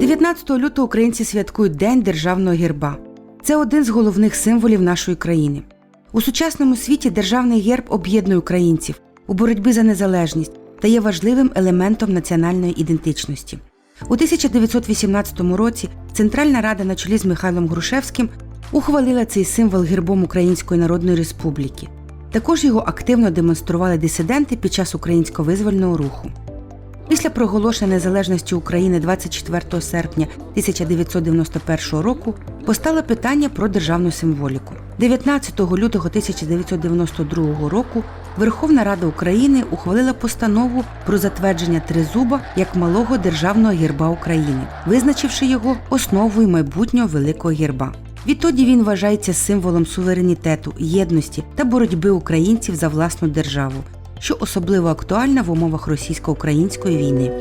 19 лютого українці святкують День державного герба. Це один з головних символів нашої країни. У сучасному світі державний герб об'єднує українців у боротьбі за незалежність та є важливим елементом національної ідентичності. У 1918 році Центральна Рада на чолі з Михайлом Грушевським ухвалила цей символ гербом Української Народної Республіки. Також його активно демонстрували дисиденти під час українського визвольного руху. Після проголошення незалежності України 24 серпня 1991 року постало питання про державну символіку. 19 лютого 1992 року Верховна Рада України ухвалила постанову про затвердження тризуба як малого державного герба України, визначивши його основою майбутнього великого герба. Відтоді він вважається символом суверенітету, єдності та боротьби українців за власну державу, що особливо актуальна в умовах російсько-української війни.